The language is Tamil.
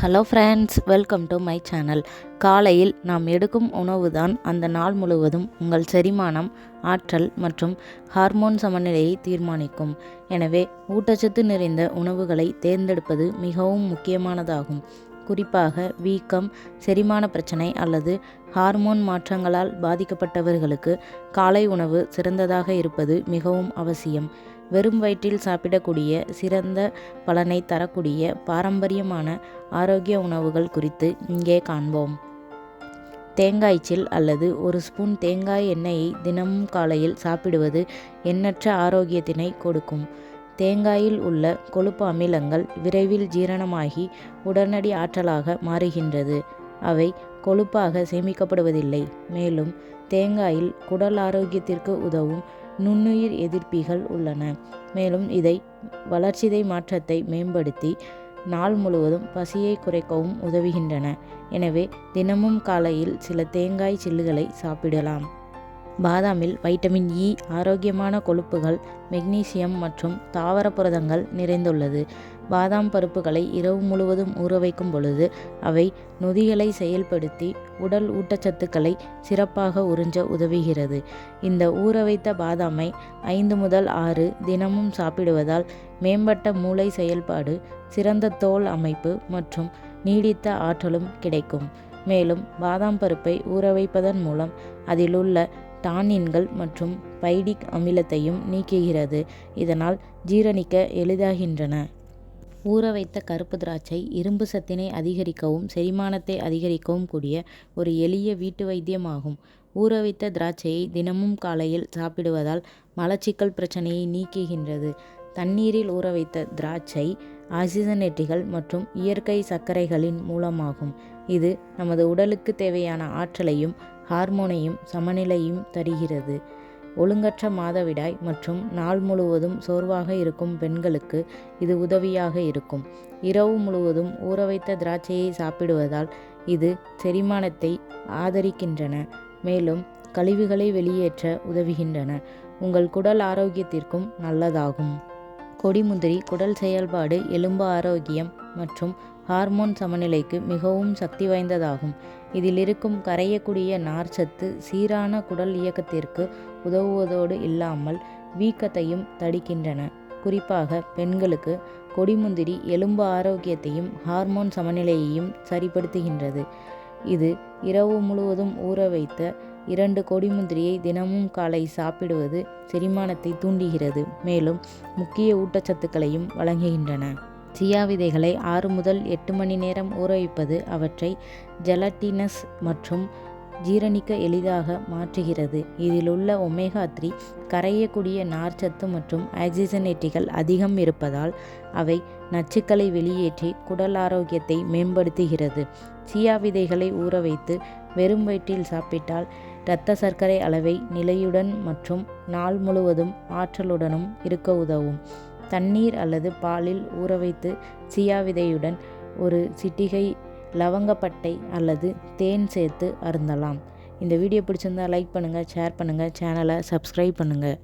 Hello friends welcome to my channel காலையில் நாம் எடுக்கும் உணவு தான் அந்த நாள் முழுவதும் உங்கள் செரிமானம் ஆற்றல் மற்றும் ஹார்மோன் சமநிலையை தீர்மானிக்கும். எனவே ஊட்டச்சத்து நிறைந்த உணவுகளை தேர்ந்தெடுப்பது மிகவும் முக்கியமானதாகும். குறிப்பாக வீக்கம் செரிமான பிரச்சனை அல்லது ஹார்மோன் மாற்றங்களால் பாதிக்கப்பட்டவர்களுக்கு காலை உணவு சிறந்ததாக இருப்பது மிகவும் அவசியம். வெறும் வயிற்றில் சாப்பிடக்கூடிய சிறந்த பலனை தரக்கூடிய பாரம்பரியமான ஆரோக்கிய உணவுகள் குறித்து இங்கே காண்போம். தேங்காய்ச்சில் அல்லது ஒரு ஸ்பூன் தேங்காய் எண்ணெயை தினமும் காலையில் சாப்பிடுவது எண்ணற்ற ஆரோக்கியத்தினை கொடுக்கும். தேங்காயில் உள்ள கொழுப்பு அமிலங்கள் விரைவில் ஜீரணமாகி உடனடி ஆற்றலாக மாறுகின்றது. அவை கொழுப்பாக சேமிக்கப்படுவதில்லை. மேலும் தேங்காயில் குடல் ஆரோக்கியத்திற்கு உதவும் நுண்ணுயிர் எதிர்ப்பிகள் உள்ளன. மேலும் இதை வளர்ச்சிதை மாற்றத்தை மேம்படுத்தி நாள் முழுவதும் பசியை குறைக்கவும் உதவுகின்றன. எனவே தினமும் காலையில் சில தேங்காய் சில்லுகளை சாப்பிடலாம். பாதாமில் வைட்டமின் இ ஆரோக்கியமான கொழுப்புகள் மெக்னீசியம் மற்றும் தாவர புரதங்கள் நிறைந்துள்ளது. பாதாம் பருப்புகளை இரவு முழுவதும் ஊற வைக்கும் பொழுது அவை நொதிகளை செயல்படுத்தி உடல் ஊட்டச்சத்துக்களை சிறப்பாக உறிஞ்ச உதவுகிறது. இந்த ஊற வைத்த பாதாமை ஐந்து முதல் ஆறு தினமும் சாப்பிடுவதால் மேம்பட்ட மூளை செயல்பாடு சிறந்த தோல் அமைப்பு மற்றும் நீடித்த ஆற்றலும் கிடைக்கும். மேலும் பாதாம் பருப்பை ஊற வைப்பதன் மூலம் அதிலுள்ள டானின்கள் மற்றும் பைடிக் அமிலத்தையும் நீக்குகிறது. இதனால் ஜீரணிக்க எளிதாகின்றன. ஊற வைத்த கருப்பு திராட்சை இரும்பு சத்தினை அதிகரிக்கவும் செரிமானத்தை அதிகரிக்கவும் கூடிய ஒரு எளிய வீட்டு வைத்தியமாகும். ஊற வைத்த திராட்சையை தினமும் காலையில் சாப்பிடுவதால் மலச்சிக்கல் பிரச்சனையை நீக்குகின்றது. தண்ணீரில் ஊற வைத்த திராட்சை ஆக்சிஜனேட்டிகள் மற்றும் இயற்கை சர்க்கரைகளின் மூலமாகும். இது நமது உடலுக்கு தேவையான ஆற்றலையும் ஹார்மோனையும் சமநிலையும் தருகிறது. ஒழுங்கற்ற மாதவிடாய் மற்றும் நாள் முழுவதும் சோர்வாக இருக்கும் பெண்களுக்கு இது உதவியாக இருக்கும். இரவு முழுவதும் ஊற வைத்த திராட்சையை சாப்பிடுவதால் இது செரிமானத்தை ஆதரிக்கின்றன மேலும் கழிவுகளை வெளியேற்ற உதவுகின்றன. உங்கள் குடல் ஆரோக்கியத்திற்கும் நல்லதாகும். கொடிமுந்திரி குடல் செயல்பாடு எலும்பு ஆரோக்கியம் மற்றும் ஹார்மோன் சமநிலைக்கு மிகவும் சக்தி வாய்ந்ததாகும். இதில் இருக்கும் கரையக்கூடிய நார்ச்சத்து சீரான குடல் இயக்கத்திற்கு உதவுவதோடு இல்லாமல் வீக்கத்தையும் தடுக்கின்றன. குறிப்பாக பெண்களுக்கு கொடிமுந்திரி எலும்பு ஆரோக்கியத்தையும் ஹார்மோன் சமநிலையையும் சரிப்படுத்துகின்றது. இது இரவு முழுவதும் ஊற வைத்த இரண்டு கொடிமுந்திரியை தினமும் காலை சாப்பிடுவது செரிமானத்தை தூண்டுகிறது. மேலும் முக்கிய ஊட்டச்சத்துக்களையும் வழங்குகின்றன. சியா விதைகளை ஆறு முதல் எட்டு மணி நேரம் ஊற வைப்பது அவற்றை ஜெலட்டினஸ் மற்றும் ஜீரணிக்க எளிதாக மாற்றுகிறது. இதில் உள்ள ஒமேகா த்ரீ கரையக்கூடிய நார்ச்சத்து மற்றும் ஆக்சிஜனேட்டிகள் அதிகம் இருப்பதால் அவை நச்சுக்களை வெளியேற்றி குடல் ஆரோக்கியத்தை மேம்படுத்துகிறது. சியா விதைகளை ஊற வைத்து வெறும் வயிற்றில் சாப்பிட்டால் இரத்த சர்க்கரை அளவை நிலையுடன் மற்றும் நாள் முழுவதும் ஆற்றலுடனும் இருக்க உதவும். தண்ணீர் அல்லது பாலில் ஊற வைத்து சியா விதையுடன் ஒரு சிட்டிகை லவங்கப்பட்டை அல்லது தேன் சேர்த்து அருந்தலாம். இந்த வீடியோ பிடிச்சிருந்தால் லைக் பண்ணுங்கள் ஷேர் பண்ணுங்கள் சேனலை சப்ஸ்கிரைப் பண்ணுங்கள்